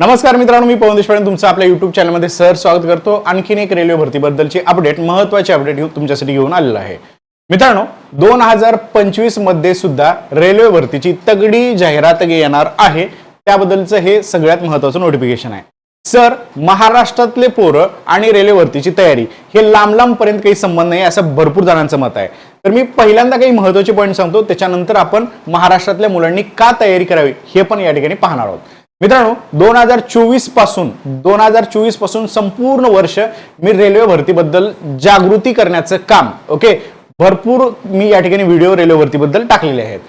नमस्कार मित्रांनो मी पवन देशपांडे. तुमचं आपल्या युट्यूब चॅनलमध्ये सर स्वागत करतो. आणखीन एक रेल्वे भरतीबद्दलची अपडेट महत्वाची अपडेट घेऊन तुमच्यासाठी घेऊन आलेलं आहे. मित्रांनो दोन हजार पंचवीसमध्ये सुद्धा रेल्वे भरतीची तगडी जाहिरात येणार आहे. त्याबद्दलचं हे सगळ्यात महत्वाचं नोटिफिकेशन आहे. सर महाराष्ट्रातले पोरं आणि रेल्वे भरतीची तयारी हे लांब लांब पर्यंत काही संबंध नाही असं भरपूर जणांचं मत आहे. तर मी पहिल्यांदा काही महत्त्वाचे पॉईंट सांगतो त्याच्यानंतर आपण महाराष्ट्रातल्या मुलांनी का तयारी करावी हे पण या ठिकाणी पाहणार आहोत. मित्रांनो दोन हजार चोवीसपासून दोन हजार चोवीसपासून संपूर्ण वर्ष मी रेल्वे भरतीबद्दल जागृती करण्याचं काम ओके? भरपूर मी या ठिकाणी व्हिडिओ रेल्वे भरतीबद्दल टाकलेले आहेत.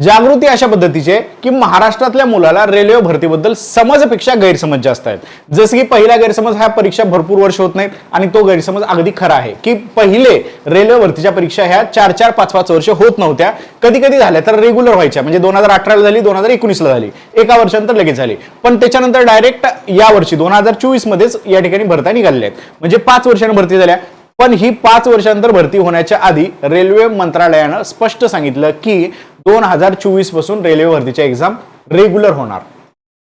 जागृती अशा पद्धतीची आहे की महाराष्ट्रातल्या मुलाला रेल्वे भरतीबद्दल समजपेक्षा गैरसमज जास्त आहेत. जसं की पहिला गैरसमज ह्या परीक्षा भरपूर वर्ष होत नाहीत आणि तो गैरसमज अगदी खरा आहे की पहिले रेल्वे भरतीच्या परीक्षा ह्या चार चार पाच पाच वर्ष होत नव्हत्या. कधी कधी झाल्या तर रेग्युलर व्हायच्या. म्हणजे दोन हजार अठराला झाली दोन हजार एकोणीसला झाली. एका वर्षानंतर लगेच झाली. पण त्याच्यानंतर डायरेक्ट या वर्षी दोन हजार चोवीस मध्येच या ठिकाणी भरता निघालेल्या आहेत. म्हणजे पाच वर्षांनी भरती झाल्या. पण ही पाच वर्षांतर भरती होण्याच्या आधी रेल्वे मंत्रालयानं स्पष्ट सांगितलं की दोन हजार चोवीसपासून रेल्वे भरतीच्या एक्झाम रेग्युलर होणार.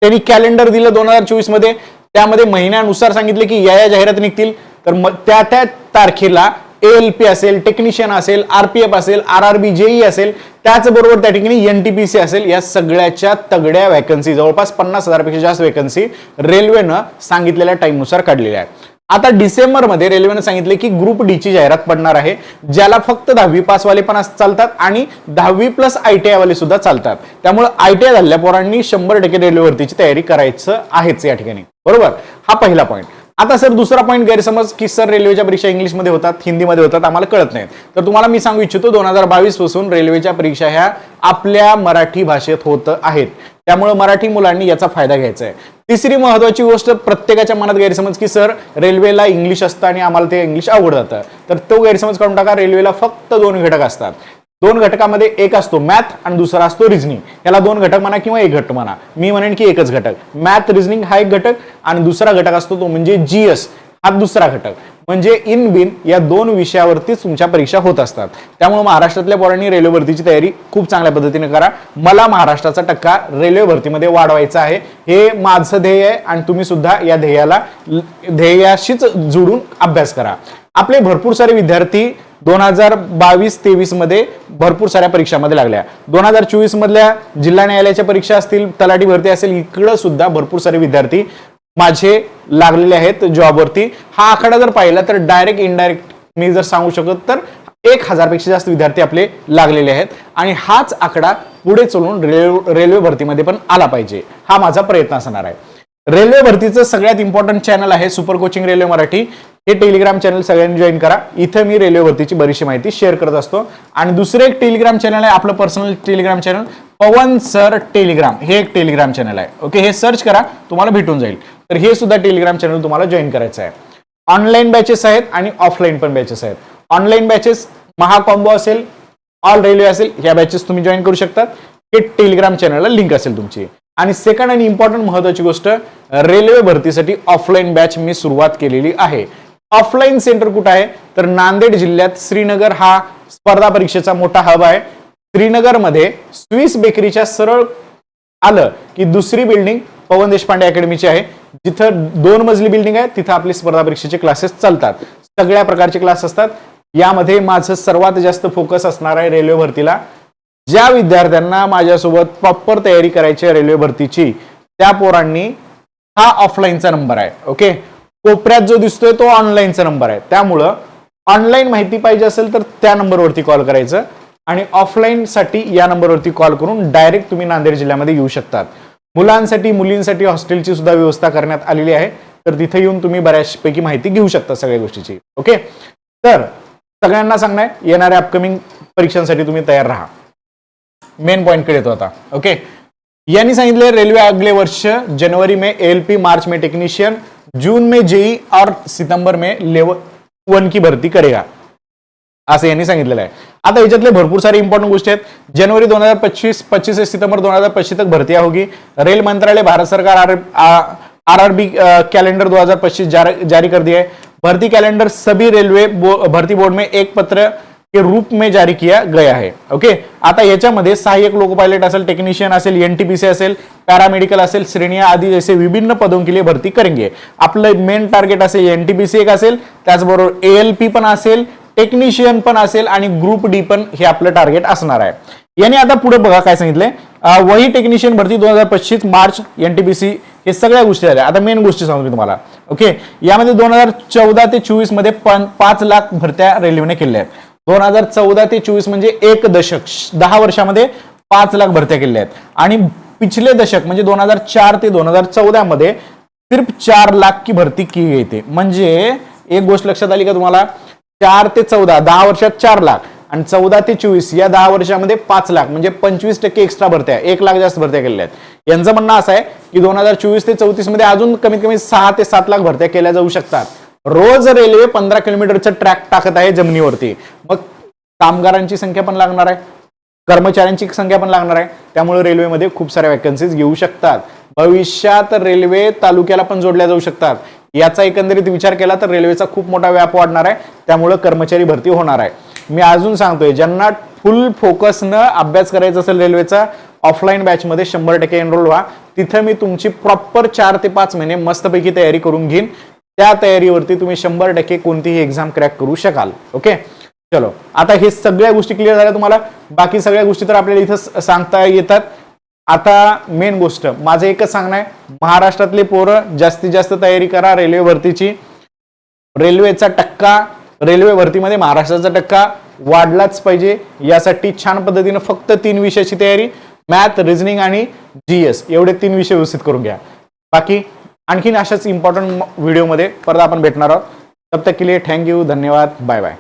त्यांनी कॅलेंडर दिलं दोन हजार चोवीसमध्ये. त्यामध्ये महिन्यानुसार सांगितले की या या जाहिराती निघतील. तर मग त्या त्या तारखेला एल पी असेल टेक्निशियन असेल आरपीएफ असेल आर आर बी जेई असेल त्याचबरोबर त्या ठिकाणी एन टी पी सी असेल. या सगळ्याच्या तगड्या वॅकन्सी जवळपास पन्नास हजारपेक्षा जास्त वॅकन्सी रेल्वेनं सांगितलेल्या टाईमनुसार काढलेल्या आहेत. आता डिसेंबरमध्ये रेल्वेनं सांगितले की ग्रुप डी ची जाहिरात पडणार आहे ज्याला फक्त दहावी पासवाले पण चालतात आणि दहावी प्लस आय टी आयवाले सुद्धा चालतात. त्यामुळे आय टी आय झालेल्या पोरांनी शंभर टक्के रेल्वेवरतीची तयारी करायचं आहेच या ठिकाणी. बरोबर? हा पहिला पॉईंट आता सर दुसरा पॉईंट गैरसमज की सर रेल्वेच्या परीक्षा इंग्लिशमध्ये होतात हिंदीमध्ये होतात आम्हाला कळत नाहीत. तर तुम्हाला मी सांगू इच्छितो दोन हजार बावीसपासून रेल्वेच्या परीक्षा ह्या आपल्या मराठी भाषेत होत आहेत. त्यामुळे मराठी मुलांनी याचा फायदा घ्यायचा आहे. तिसरी महत्वाची गोष्ट प्रत्येकाच्या मनात गैरसमज की सर रेल्वेला इंग्लिश असतं आणि आम्हाला ते इंग्लिश अवघड जातं तर तो गैरसमज काढून टाका रेल्वेला फक्त दोन घटक असतात. दोन घटकामध्ये एक असतो मॅथ आणि दुसरा असतो रिझनिंग याला दोन घटक म्हणा किंवा एक घटक म्हणा. मी म्हणेन की एकच घटक. मॅथ रिझनिंग हा एक घटक आणि दुसरा घटक असतो तो म्हणजे जीएस हा दुसरा घटक. म्हणजे इन बिन या दोन विषयावरतीच तुमच्या परीक्षा होत असतात. त्यामुळे महाराष्ट्रातल्या पोरांनी रेल्वे भरतीची तयारी खूप चांगल्या पद्धतीने करा. मला महाराष्ट्राचा टक्का रेल्वे भरतीमध्ये वाढवायचा आहे. हे माझं ध्येय आहे आणि तुम्ही सुद्धा या ध्येयाला ध्येयाशीच जुडून अभ्यास करा. आपले भरपूर सारे विद्यार्थी दोन हजार बावीस तेवीसमध्ये भरपूर साऱ्या परीक्षामध्ये लागल्या. दोन हजार चोवीस मधल्या जिल्हा न्यायालयाच्या परीक्षा असतील तलाठी भरती असेल इकडं सुद्धा भरपूर सारे विद्यार्थी माझे लागलेले आहेत जॉबवरती. हा आकडा जर पाहिला तर डायरेक्ट इनडायरेक्ट मी जर सांगू शकत तर एक हजारपेक्षा जास्त विद्यार्थी आपले लागलेले आहेत. आणि हाच आकडा पुढे चलून रेल्वे रेल्वे भरतीमध्ये पण आला पाहिजे. हा माझा प्रयत्न असणार आहे. रेल्वे भरतीचं सगळ्यात इम्पॉर्टंट चॅनल आहे सुपर कोचिंग रेल्वे मराठी. हे टेलिग्राम चॅनल सगळ्यांनी जॉईन करा. इथं मी रेल्वे भरतीची बरीचशी माहिती शेअर करत असतो. आणि दुसरं एक टेलिग्राम चॅनल आहे आपलं personal Telegram channel Pavan sir Telegram हे एक टेलिग्राम चॅनल आहे. ओके हे सर्च करा तुम्हाला भेटून जाईल. तर हे सुद्धा टेलिग्राम चॅनल तुम्हाला जॉईन करायचं आहे. ऑनलाईन बॅचेस आहेत आणि ऑफलाईन पण बॅचेस आहेत. ऑनलाईन बॅचेस महाकॉम्बो असेल ऑल रेल्वे असेल ह्या बॅचेस तुम्ही जॉईन करू शकतात हे टेलिग्राम चॅनलला लिंक असेल तुमची. आणि सेकंड आणि इम्पॉर्टंट महत्वाची गोष्ट रेल्वे भरतीसाठी ऑफलाईन बॅच मी सुरुवात केलेली आहे. ऑफलाईन सेंटर कुठं आहे? तर नांदेड जिल्ह्यात श्रीनगर हा स्पर्धा परीक्षेचा मोठा हब आहे. श्रीनगरमध्ये स्विस बेकरीच्या सरळ आलं की दुसरी बिल्डिंग पवन देशपांडे अकॅडमीची आहे. जिथं दोन मजली बिल्डिंग आहे तिथं आपली स्पर्धा परीक्षेचे क्लासेस चालतात. सगळ्या प्रकारचे क्लास असतात. यामध्ये माझं सर्वात जास्त फोकस असणार आहे रेल्वे भरतीला. ज्या विद्यार्थ्यांना माझ्यासोबत प्रॉपर तयारी करायची आहे रेल्वे भरतीची त्या पोरांनी हा ऑफलाईनचा नंबर आहे ओके कोपऱ्यात जो दिसतोय तो ऑनलाईनचा नंबर आहे. त्यामुळं ऑनलाईन माहिती पाहिजे असेल तर त्या नंबरवरती कॉल करायचं आणि ऑफलाईनसाठी या नंबरवरती कॉल करून डायरेक्ट तुम्ही नांदेड जिल्ह्यामध्ये येऊ शकतात. मुलांसाठी मुलींसाठी हॉस्टेलची सुद्धा व्यवस्था करण्यात आलेली आहे. तर तिथे येऊन तुम्ही बऱ्याचपैकी माहिती घेऊ शकता सगळ्या गोष्टीची ओके तर सगळ्यांना सांगणार येणाऱ्या अपकमिंग परीक्षांसाठी तुम्ही तयार राहा. मेन पॉईंटकडे येतो आता. ओके यांनी सांगितले रेल्वे अगले वर्ष जनवरी में एल पी मार्च में टेक्नीशियन जून में जेई और सितंबर में लेवल वन की भरती करेगा. असं यांनी सांगितलेलं आहे. आता याच्यातले भरपूर सारे इम्पॉर्टंट गोष्टी आहेत. जनवरी दोन हजार पच्चीस पच्चीस से सितंबर दोन हजार पच्चीस तक भर्तियां होगी. रेल मंत्रालय भारत सरकार R R R B calendar 2025 जारी जारी कर दिया है भर्ती कैलेंडर सभी रेलवे बो, भर्ती बोर्ड में एक पत्र के रूप में जारी किया गया है. ओके आता याच्यामध्ये सहाय्यक लोको पायलट असेल टेक्निशियन असेल एनटीपीसी असेल पॅरामेडिकल असेल श्रेणिया आदी जैसे विभिन्न पदों के लिए भरती करेंगे. आपलं मेन टार्गेट असेल एनटीपीसी एक असेल त्याचबरोबर एएलपी पण असेल टेक्निशियन पण असेल आणि ग्रुप डी पण हे आपलं टार्गेट असणार आहे. याने आता पुढे बघा काय सांगितलंय. वही टेक्निशियन भरती दोन हजार पच्चीस मार्च एनटीपीसी हे सगळ्या गोष्टी झाल्या. आता मेन गोष्टी सांगतो मी तुम्हाला. ओके यामध्ये दोन हजार चौदा ते चोवीसमध्ये पाच लाख भरत्या रेल्वेने केल्या आहेत. दोन हजार चौदा ते चोवीस म्हणजे एक दशक. दहा वर्षामध्ये पाच लाख भरत्या केल्या आहेत. आणि पिछले दशक म्हणजे दोन हजार चार ते दोन हजार चौदा मध्ये सिर्फ चार लाख की भरती केली येते. म्हणजे एक गोष्ट लक्षात आली का तुम्हाला? चार ते चौदा दहा वर्षात चार लाख. आणि चौदा ते चोवीस या दहा वर्षामध्ये पाच लाख. म्हणजे पंचवीस टक्के एक्स्ट्रा भरत्या एक लाख जास्त भरत्या केलेल्या आहेत. यांचं म्हणणं असं आहे की दोन हजार चोवीस ते चौतीसमध्ये अजून कमीत कमी सहा ते सात लाख भरत्या केल्या जाऊ शकतात. रोज रेल्वे पंधरा किलोमीटरचं ट्रॅक टाकत आहे जमिनीवरती. मग कामगारांची संख्या पण लागणार आहे. कर्मचाऱ्यांची संख्या पण लागणार आहे. त्यामुळे रेल्वेमध्ये खूप साऱ्या वॅकन्सीज घेऊ शकतात. भविष्यात रेल्वे तालुक्याला पण जोडल्या जाऊ शकतात. याचा एकंदरीत विचार केला तर रेल्वेचा खूप मोठा व्याप वाढणार आहे. त्यामुळे कर्मचारी भरती होणार आहे. मी अजून सांगतोय ज्यांना फुल फोकसनं अभ्यास करायचा असेल रेल्वेचा ऑफलाईन बॅचमध्ये शंभर टक्के एनरोल व्हा. तिथं मी तुमची प्रॉपर चार ते पाच महिने मस्तपैकी तयारी करून घेईन. त्या तयारीवरती तुम्ही शंभर टक्के कोणतीही एक्झाम क्रॅक करू शकाल. ओके चलो. आता हे सगळ्या गोष्टी क्लिअर झाल्या तुम्हाला? बाकी सगळ्या गोष्टी तर आपल्याला इथं सांगता येतात. आता मेन गोष्ट माझं एकच सांगणं आहे. महाराष्ट्रातले पोरं जास्तीत जास्त तयारी करा रेल्वे भरतीची रेल्वेचा टक्का रेल्वे भरतीमध्ये महाराष्ट्राचा टक्का वाढलाच पाहिजे. यासाठी छान पद्धतीनं फक्त तीन विषयाची तयारी मॅथ रिझनिंग आणि जीएस एवढे तीन विषय व्यवस्थित करून घ्या. बाकी आणखीन अशाच इम्पॉर्टंट व्हिडिओमध्ये परत आपण भेटणार आहोत. तब तक के लिए थँक्यू धन्यवाद बाय बाय